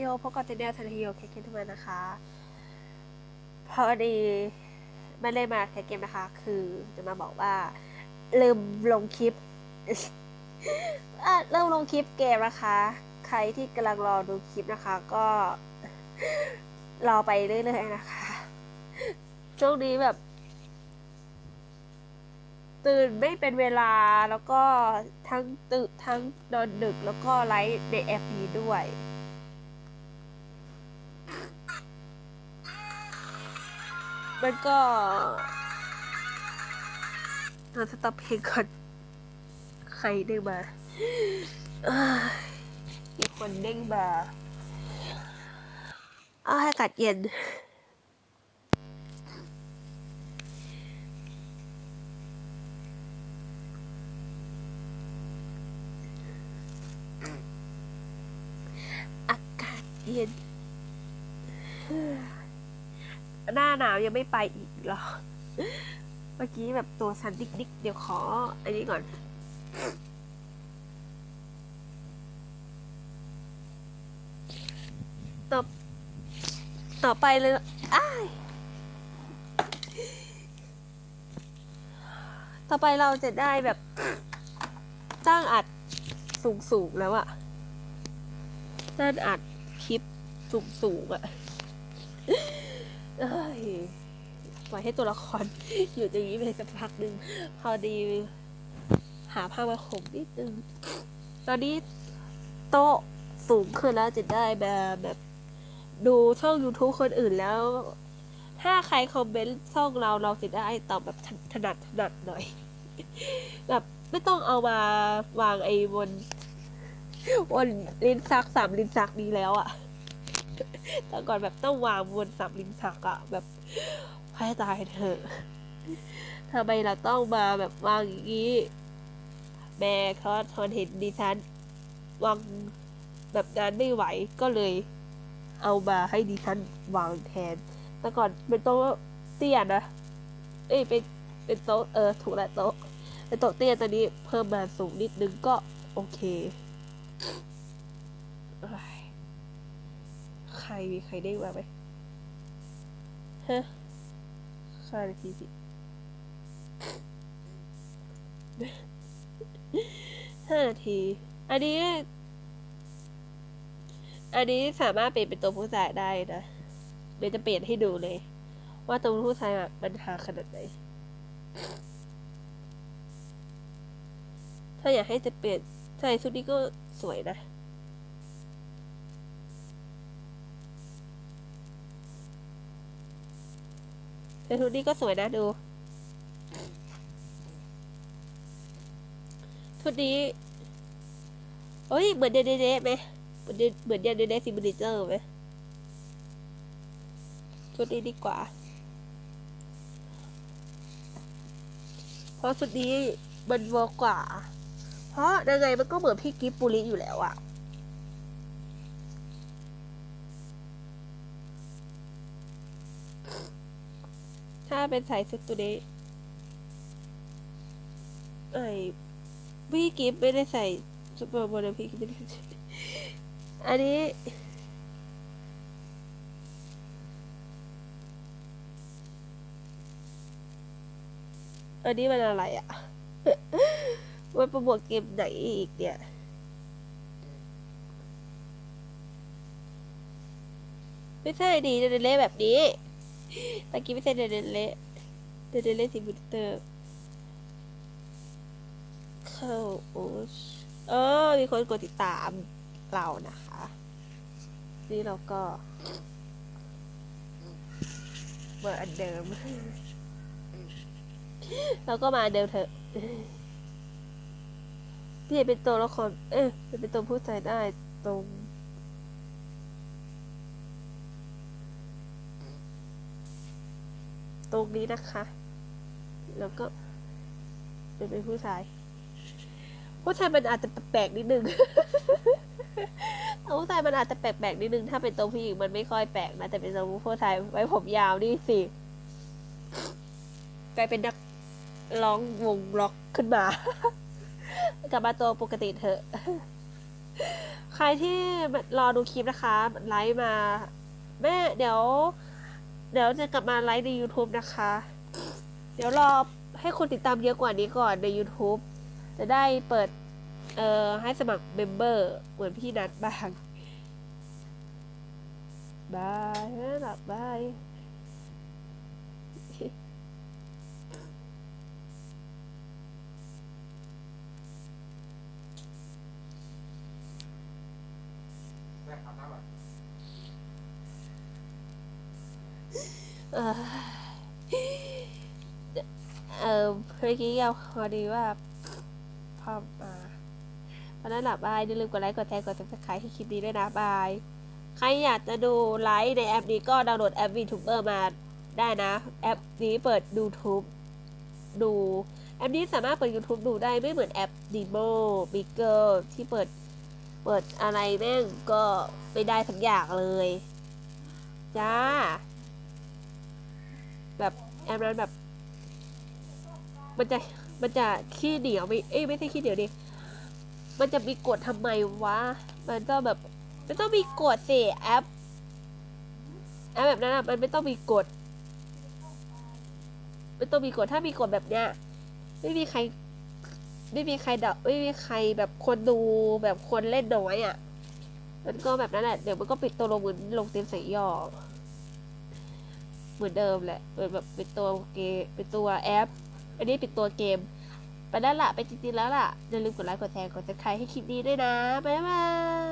โยพบกับเจเนียลทันทีโยเคเกมทุกวันนะคะ พอดีไม่ได้มาแคเกมนะคะ คือจะมาบอกว่า ลืมลงคลิปอะเริ่มลงคลิปเกมนะคะ ใครที่กำลังรอดูคลิปนะคะ ก็ รอไปเรื่อยๆนะคะช่วงนี้แบบ ตื่นไม่เป็นเวลาแล้วก็ทั้งตื่นทั้งนอนดึกแล้วก็ไลฟ์ในแอปนี้ด้วย มันก็เราสต็อปเพลงก่อน ใครเด้งมาอมีคนเด้งมาเอาให้อากาศเย็นอากาศเย็น หน้าหนาวยังไม่ไปอีกเหรอ เมื่อกี้แบบตัวสันดิกดิกๆเดี๋ยวขอ อันนี้ก่อน ต่อต่อไปเลยอ้ายต่อไปเราจะได้แบบตั้งอัดสูงๆแล้วอะตั้งอัดคลิปสูงๆอะ เอ้ยปล่อยให้ตัวละคร อยู่ตรงนี้ไปสักพักหนึ่งพอดี หาผ้ามาข่มนิดนึงตอนนี้โต๊ะสูงขึ้นแล้วจะได้แบบแบบ ดูช่อง YouTube คนอื่นแล้ว ถ้าใครคอมเมนต์ช่องเราเราจะได้ตอบแบบถนัดถนัดหน่อย แบบไม่ต้องเอามาวางไอ้บนบนลิ้นซักสามลิ้นซักนี้แล้วอะ แต่ก่อนแบบต้องวางบนสามลิ้นชักอะแบบให้ตายเถอะทำไมเราต้องมาแบบวางอย่างนี้ แม่เขาทนเห็นดิฉันวางแบบนั้นไม่ไหวก็เลยเอามาให้ดิฉันวางแทน แต่ก่อนเป็นโต๊ะเตี้ยนะ เอ้ยเป็นเป็นโต๊ะเออถูกแล้วโต๊ะเป็นโต๊ะเตี้ยตอนนี้เพิ่มมาสูงนิดนึงก็โอเค รมีใครเด้งมาไหมฮะห้านาทีสิห้านาที อันนี้ อันนี้สามารถเปลี่ยนเป็นตัวผู้ชายได้นะเดี๋ยวจะเปลี่ยนให้ดูเลย ว่าตัวผู้ชายมันหาขนาดไหน ถ้าอยากให้จะเปลี่ยนใส่ชุดนี้ก็สวยนะ แต่ชุดนี้ก็สวยนะดูชุดนี้เฮ้ย เหมือนเดนเดเดไหมเหมือนเดนเหมือนเดนเดเดซิมูเลเตอร์ไหมชุดนี้ดีกว่า เพราะชุดนี้มันเวิร์กกว่า เพราะยังไงมันก็เหมือนพี่กิฟปุริอยู่แล้วอะ ถ้าเป็นสายชุดตัวนี้ไอ้พี่กิฟไม่ได้ใส่ซุปเปอร์โมเดลพี่กิฟไม่ได้ใส่อันนี้ อันนี้มันอะไรอะมันโปรโมทเกมไหนอีกเนี่ยไม่ใช่ดีเดนเล่แบบนี้ ตะกี้ไม่ใช่เดนเล่เดนเล่ซิมูเตอร์เข้าโอชเออ มีคนกดติดตามเรานะคะ นี่เราก็เบอร์อันเดิม เราก็มาเดิมเถอะพี่เป็นตัวละคร เอ๊ะเป็นตัวผู้ชายได้ตรง ตรงนี้นะคะ แล้วก็เป็นเป็นผู้ชาย ผู้ชายมันอาจจะแปลกนิดนึงผู้ชายมันอาจจะแปลกๆนิดนึง ถ้าเป็นตัวผู้หญิงมันไม่ค่อยแปลกนะแต่เป็นตัวผู้ชายไว้ผมยาวนี่สิกลายเป็นนักร้องวงล็อกขึ้นมา กลับมาตัวปกติเถอะ ใครที่รอดูคลิปนะคะไลฟ์มา แม่เดี๋ยว เดี๋ยวจะกลับมาไลฟ์ใน YouTube นะคะ เดี๋ยวรอให้คนติดตามเยอะกว่านี้ก่อนใน YouTube จะได้เปิด เอ่อ ให้สมัครเมมเบอร์เหมือนพี่นัดบ้างบายหลับบาย เออเออเมื่อกี้เอาพอดีว่าพอมาตอนนั้นหลับบายอย่าลืมกดไลค์กดแชร์กด subscribe ให้คลิปนี้ด้วยนะบาย ใครอยากจะดูไลฟ์ในแอปนี้ก็ดาวน์โหลดแอป VTuber มาได้นะ แอปนี้เปิด YouTube ดูแอปนี้สามารถเปิด YouTube ดูได้ไม่เหมือนแอป Demo Bigger ที่เปิดเปิดอะไรแม่งก็ไม่ได้สักอย่างเลย จ้า แบบแอปนั้นแบบ มันจะมันจะขี้เหนียวไม่เอ้ยไม่ใช่ขี้เหนียวดิมันจะมีกฎทำไมวะมันก็แบบมันต้องมีกฎสิแอปแอปแบบนั้นอะมันไม่ต้องมีกฎไม่ต้องมีกฎถ้ามีกฎแบบเนี้ยไม่มีใคร ไม่มีใครเดาไม่มีใครแบบคนดูแบบคนเล่นน้อยอะมันก็แบบนั้นแหละเดี๋ยวมันก็ปิดตัวลงเหมือนลงเต็มสายย่อ มือนเดิมแหละเปิดแบบเป็นตัวเกมเป็นตัวแอป อันนี้เป็นตัวเกม ไปแล้วล่ะ ไปจริงๆแล้วล่ะอย่าลืมกดไลค์กดแชร์กดซับสไครให้คลิปนี้ด้วยนะ บ๊ายบาย